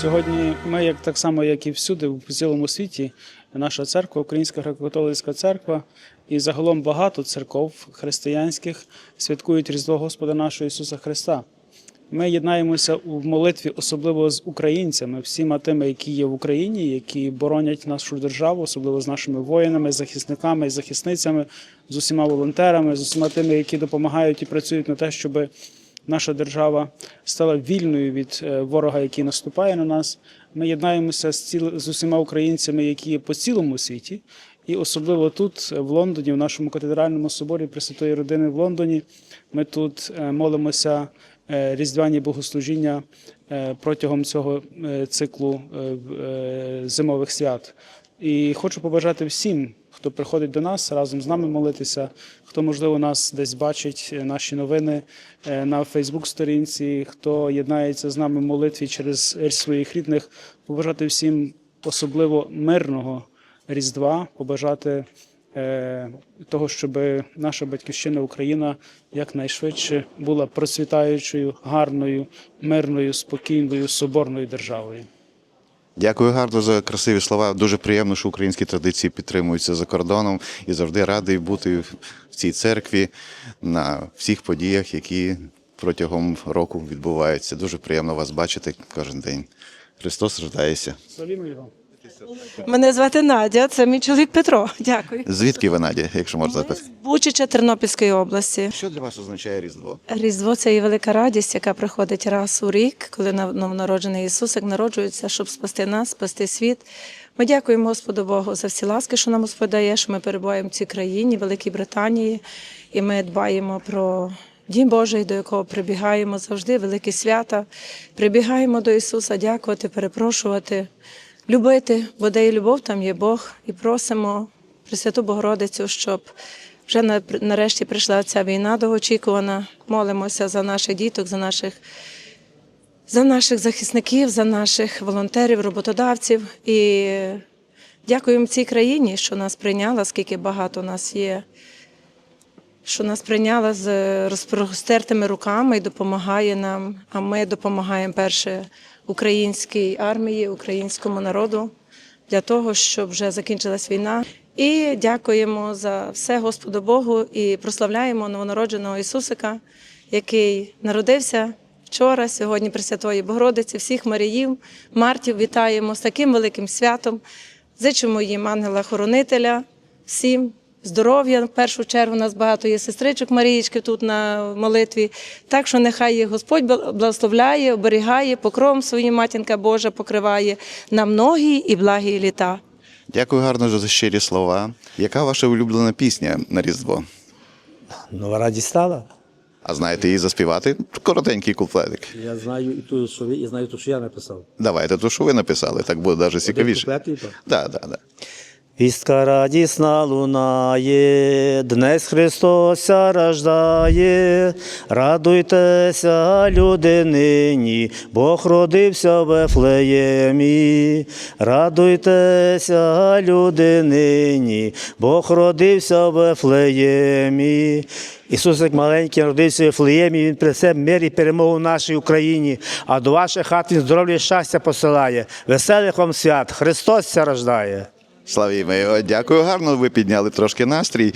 Сьогодні ми, як так само, як і всюди, в цілому світі, наша церква, Українська греко-католицька церква і загалом багато церков християнських святкують Різдво Господа нашого Ісуса Христа. Ми єднаємося у молитві, особливо з українцями, всіма тими, які є в Україні, які боронять нашу державу, особливо з нашими воїнами, захисниками і захисницями, з усіма волонтерами, з усіма тими, які допомагають і працюють на те, щоб наша держава стала вільною від е, ворога, який наступає на нас. Ми єднаємося з, ціл... з усіма українцями, які є по цілому світі, і особливо тут, в Лондоні, в нашому катедральному соборі Пресвятої родини в Лондоні. Ми тут е, молимося е, різдвяні богослужіння е, протягом цього е, циклу е, е, зимових свят. І хочу побажати всім, хто приходить до нас разом з нами молитися, хто можливо нас десь бачить е, наші новини е, на Фейсбук-сторінці, хто єднається з нами в молитві через своїх рідних, побажати всім особливо мирного Різдва, побажати е, того, щоб наша батьківщина Україна якнайшвидше була процвітаючою, гарною, мирною, спокійною, соборною державою. Дякую гарно за красиві слова. Дуже приємно, що українські традиції підтримуються за кордоном і завжди радий бути в цій церкві на всіх подіях, які протягом року відбуваються. Дуже приємно вас бачити кожен день. Христос рождається. Мене звати Надя, це мій чоловік Петро. Дякую. Звідки ви, Надя, якщо можна запитати? З Бучича Тернопільської області. Що для вас означає Різдво? Різдво це і велика радість, яка приходить раз у рік, коли новонароджений Ісусик народжується, щоб спасти нас, спасти світ. Ми дякуємо Господу Богу за всі ласки, що нам Господь дає, що ми перебуваємо в цій країні, Великій Британії, і ми дбаємо про Дім Божий, до якого прибігаємо завжди, великі свята. Прибігаємо до Ісуса, дякувати, перепрошувати, любити, бо де є любов, там є Бог, і просимо Пресвяту Богородицю, щоб вже на- нарешті прийшла ця війна довгоочікувана. Молимося за наших діток, за наших, за наших захисників, за наших волонтерів, роботодавців. І дякуємо цій країні, що нас прийняла, скільки багато нас є, що нас прийняла з розпростертими руками і допомагає нам. А ми допомагаємо перше українській армії, українському народу для того, щоб вже закінчилась війна. І дякуємо за все Господу Богу і прославляємо новонародженого Ісусика, який народився вчора, сьогодні Пресвятої Богородиці, всіх Маріїв, Мартів вітаємо з таким великим святом. Зичимо їм ангела-хоронителя, всім здоров'я. В першу чергу у нас багато є сестричок Марієчки тут на молитві. Так що нехай їх Господь благословляє, оберігає, покровом своїм матінка Божа покриває на многі і благі літа. Дякую гарно за щирі слова. Яка ваша улюблена пісня на Різдво? Нова радість стала. А знаєте її заспівати? Коротенький куплетик. Я знаю і ту, що ви, і знаю ту, що я написав. Давайте ту, що ви написали, так буде навіть цікавіше. куплет і то? Вістка радісна лунає, Днес Христося рождає, радуйтеся, люди нині, Бог родився в Вефлеємі. Радуйтеся, люди нині, Бог родився в Вефлеємі. Ісус, як маленький, народився в Вифлеємі, Він принесе мир і перемогу в нашій Україні, а до ваших хат Він здоров'я і щастя посилає. Веселих вам свят! Христос ся рождає! Славімо його. Дякую гарно. Ви підняли трошки настрій.